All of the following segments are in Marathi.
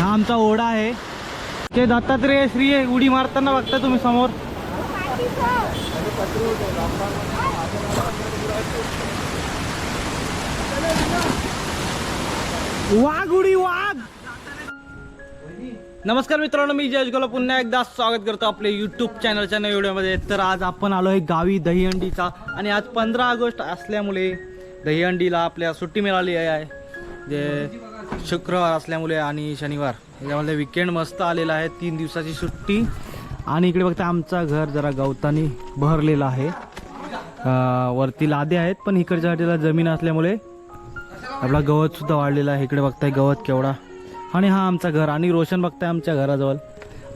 हा आमचा ओढा आहे. ते दत्तात्रेय श्री आहे उडी मारताना बघता तुम्ही समोर. वाघ उडी वाघ! नमस्कार मित्रांनो मी जयश गोला. पुन्हा एकदा स्वागत करतो आपल्या यूट्यूब चॅनलच्या नव्या व्हिडिओमध्ये. तर आज आपण आलो आहे गावी दहीहंडीचा. आणि आज पंधरा ऑगस्ट असल्यामुळे दहीहंडीला आपल्या सुट्टी मिळाली आहे. जे शुक्रवार असल्यामुळे आणि शनिवार. याच्यामध्ये विकेंड मस्त आलेला आहे. तीन दिवसाची सुट्टी. आणि इकडे बघता आमचा घर जरा गवतानी बहरलेलं आहे. वरती लादे आहेत पण इकडच्या वाटेला जमीन असल्यामुळे आपला गवतसुद्धा वाढलेला आहे. इकडे बघताय गवत केवढा. आणि हा आमचा घर. आणि रोशन बघताय आमच्या घराजवळ.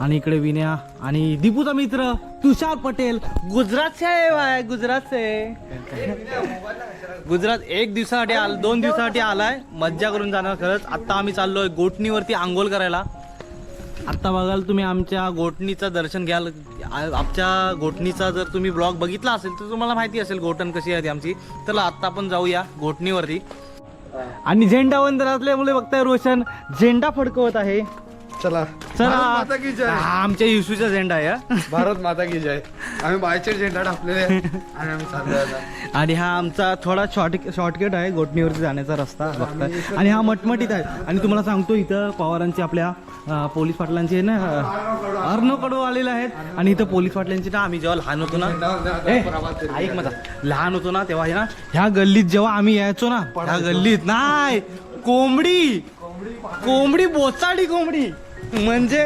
आणि इकडे विनया आणि दीपूचा मित्र तुषार पटेल. गुजरातचे आहे बाय गुजरातचे गुजरात एक दिवसासाठी आल दोन दिवसासाठी आलाय. मज्जा करून जाणार खरंच. आत्ता आम्ही चाललोय गोटणीवरती आंघोळ करायला. आत्ता बघाल तुम्ही आमच्या गोटणीचं दर्शन घ्याल. आमच्या गोटणीचा जर तुम्ही ब्लॉग बघितला असेल तर तुम्हाला माहिती असेल गोटण कशी आहे आमची. तर आत्ता आपण जाऊया गोटणीवरती. आणि झेंडा वंदन असल्यामुळे बघताय रोशन. झेंडा फडकवत आहे. चला. चला. भारत माता की जय. हा, आमच्या येशूचा झेंडा आहे हा. भारत माता की जय. आम्ही बायचे झेंडा टाकलेले आहे आणि आम्ही चाललोय आता. आणि हा आमचा थोडा शॉर्ट शॉर्टकट आहे गोटणीवरती जाण्याचा रस्ता बघताय. आणि हा मटमटीत आहे. आणि तुम्हाला सांगतो इथं पवारांची आपल्या अं, पोलीस पाटलांचे ना अर्णव कडू आलेले आहेत. आणि इथं पोलीस पाटलांची ना आम्ही जेव्हा लहान होतो ना ए, ऐक माझा लहान होतो ना तेव्हा आहे ना ह्या गल्लीत जेव्हा आम्ही यायचो ना ह्या गल्लीत नाही कोंबडी. कोंबडी बोचाडी कोंबडी. म्हणजे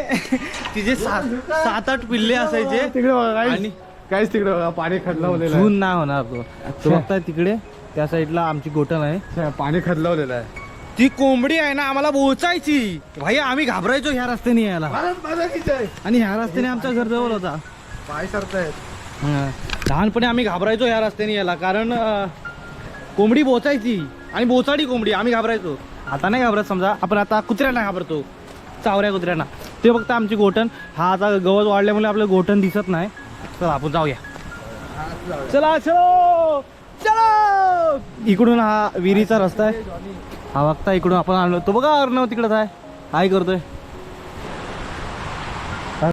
तिचे सात सात आठ पिल्ले असायचे. तिकडे बघा आणि आणि काहीच तिकडे बघा पाणी खदलावलेलं जून नाही होणार तो. तो बघताय तिकडे त्या साईडला आमची गोटन आहे. आहे पाणी खदलावलेलं आहे. ती कोंबडी आहे ना आम्हाला बोचायची. भाई आम्ही घाबरायचो ह्या रस्त्याने यायला. भारत आणि ह्या रस्त्याने आमच्या घर जवळ होता. पाय सरतायत हं. लहानपणी आम्ही घाबरायचो ह्या रस्त्याने यायला कारण अं, कोंबडी बोचायची. आणि बोचाडी कोंबडी आम्ही घाबरायचो. आता नाही घाबरत समजा. आपण आता कुत्र्यांना घाबरतो. चावऱ्या कुत्र्यांना. ते फक्त आमची गोठण. हा आता गवत वाढल्यामुळे आपलं गोठण दिसत नाही. चला आपण जाऊया. चला चलो! चलो! इकडून हा विहिरीचा रस्ता आहे. हा बघता इकडून आपण आणलो तो बघा अर्णव तिकडं आहे. काय करतोय.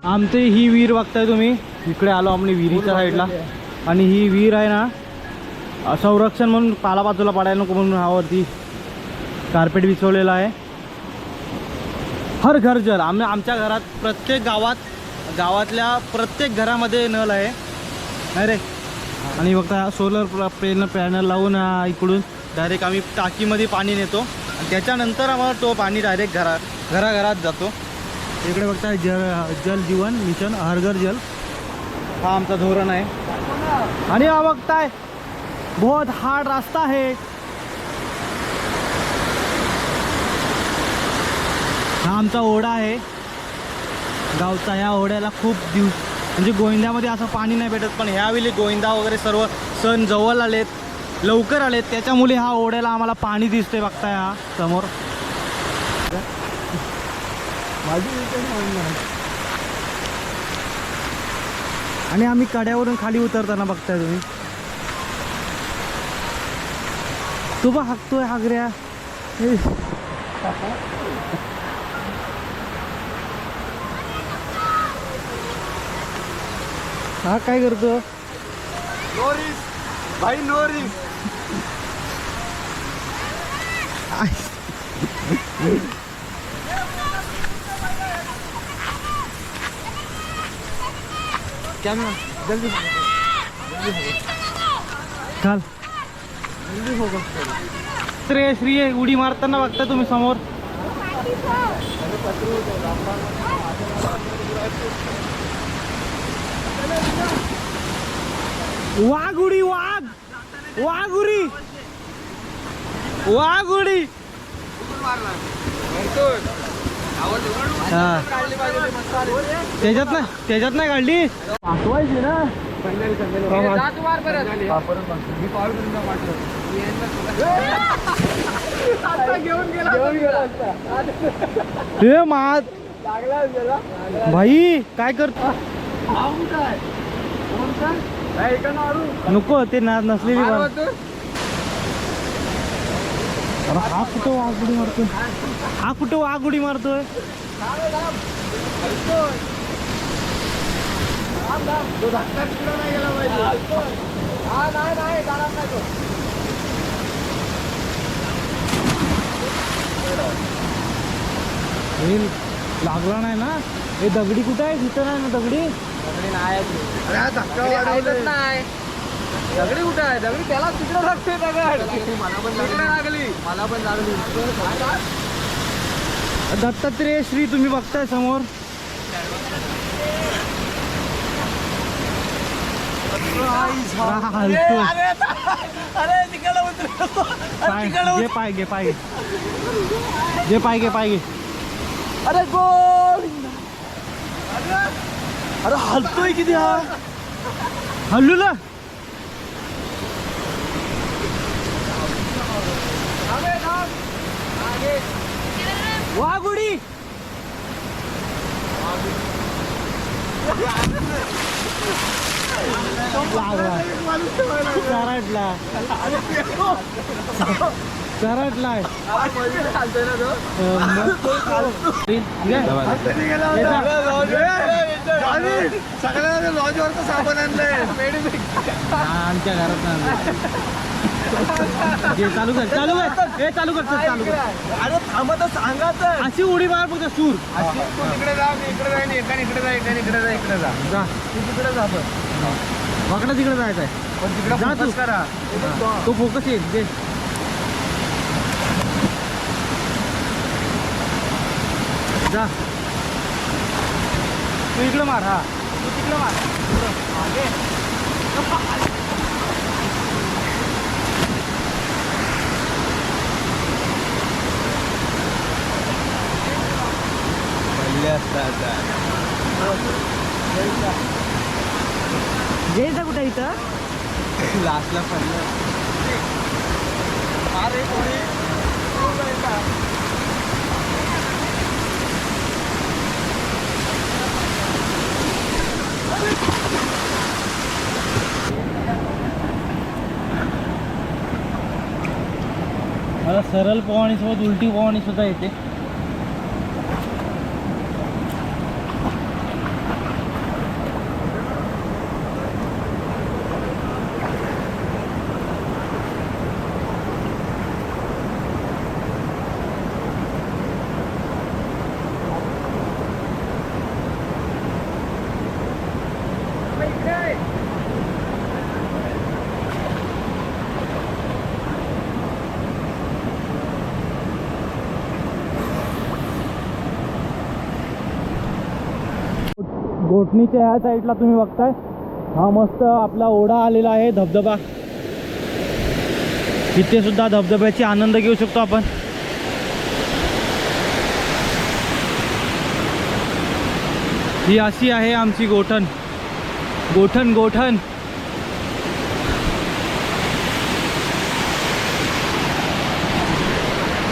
आमची ही विहीर बघताय तुम्ही. इकडे आलो आम्ही विहिरीच्या साईडला आणि ही विहीर आहे ना संरक्षण म्हणून पालाबाजूला पाडायला पडायला नको म्हणून हावरती कार्पेट बिछवलेलं आहे. हर घर जल. आम्ही आमच्या घरात प्रत्येक गावात गावातल्या प्रत्येक घरामध्ये नळ आहे. नाही रे? आणि बघता सोलर पॅनल पॅनल लावून इकडून. डायरेक्ट आम्ही टाकीमध्ये पाणी नेतो. आणि त्याच्यानंतर आम्हाला तो पाणी डायरेक्ट घरा घराघरात जातो. इकडे बघता जल जल जीवन मिशन हर घर जल. हा आमचा धोरण आहे. आणि हा बघताय बहुत हार्ड रास्ता आहे. हा आमचा ओढा आहे. गावचा या ओढ्याला खूप दिवस म्हणजे गोविंद्यामध्ये असं पाणी नाही भेटत पण ह्यावेळी गोविंदा वगैरे सर्व सण जवळ आलेत लवकर आलेत. त्याच्यामुळे हा ओढ्याला आम्हाला पाणी दिसतंय बघताय हा समोर. आणि आम्ही कड्यावरून खाली उतरताना बघताय तुम्ही. तू बा हाकतोय हागऱ्या हा काय करतो? नो रिस्क भाई नो रिस्क कॅमेरा जल्दी काल श्री श्री उडी मारताना बघता तुम्ही समोर. वाघ उडी वाघ. वाघ उडी वाघ उडी हा. त्याच्यात नाही त्याच्यात नाही काढली? पाठवायची ना. भाई काय करतो? नको ते ना नसलेली अरे हा कुठं वाघुडी मारतोय? हा कुठं वाघुडी मारतोय? तो धाकटा तिकडं नाही गेला पाहिजे नाही नाही जाणार नाही तो लागला नाही ना? हे दगडी कुठं आहे? तिथं नाही ना दगडी? अरे हा धक्का वाढवलाय. नाही दगडी कुठे आहे दगडी त्याला तिकडे लागते दगड मला पण तिकडे लागली मला पण लागली दत्तात्रेय श्री तुम्ही बघताय समोर. अरे पाय घे पाय घे पाय घे घे पाय घे पाय घे अरे गोल अरे हलतोय किती हा? हल्लू ना. वाघुडी. लागला सगळ्यांना लॉजवरचं साबण आणलंय आमच्या घरात चालू कर चालू कर. हे चालू कर चल, कर. अरे थांबा तर सांगा तर. अशी उडी मार फक्त सूर. तू तिकडे जा मी इकडे जाईन एकाने इकडे जा एकाने इकडे जा इकडे जा. जा. तू तिकडे जा पण तिकडे जायचं आहे पण तिकडे focus करा. तो फोकस येईल जा. तू इकडे मार हा. तू तिकडे मार. जयचा कुठे इथं? लास्टला पडलं अरे कोणी मला सरळ पोवाणी सोबत उलटी पोवाणी सुद्धा येते. गोठणीच्या ह्या साईडला तुम्ही बघताय. हा मस्त आपला ओढा आलेला आहे धबधबा. इथे सुद्धा धबधब्याची आनंद घेऊ शकतो आपण. ही अशी आहे आमची गोठण. गोठण गोठण.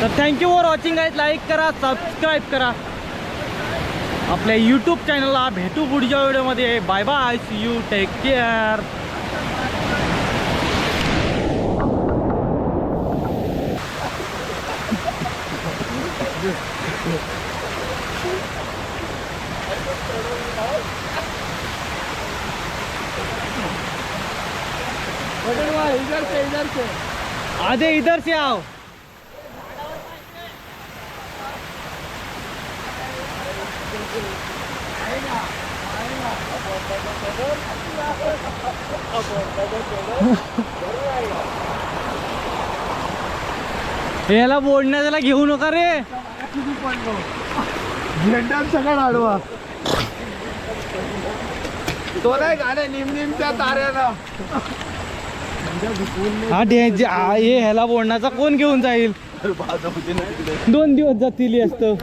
तर थँक्यू फॉर वॉचिंग आहेत लाईक करा सबस्क्राईब करा. आपल्या यूट्यूब चॅनलला भेटू पुढच्या व्हिडिओमध्ये. Bye bye see you take care इधर से इधर से आधे इधर से आओ. याला बोलण्याला घेऊ नका रे. झेंडा सगळं आडवा. तो नाही गाणे निम निमच्या ताऱ्याला. हा डे हे ह्याला बोलण्याचा कोण घेऊन जाईल? दोन दिवस जातील असतं.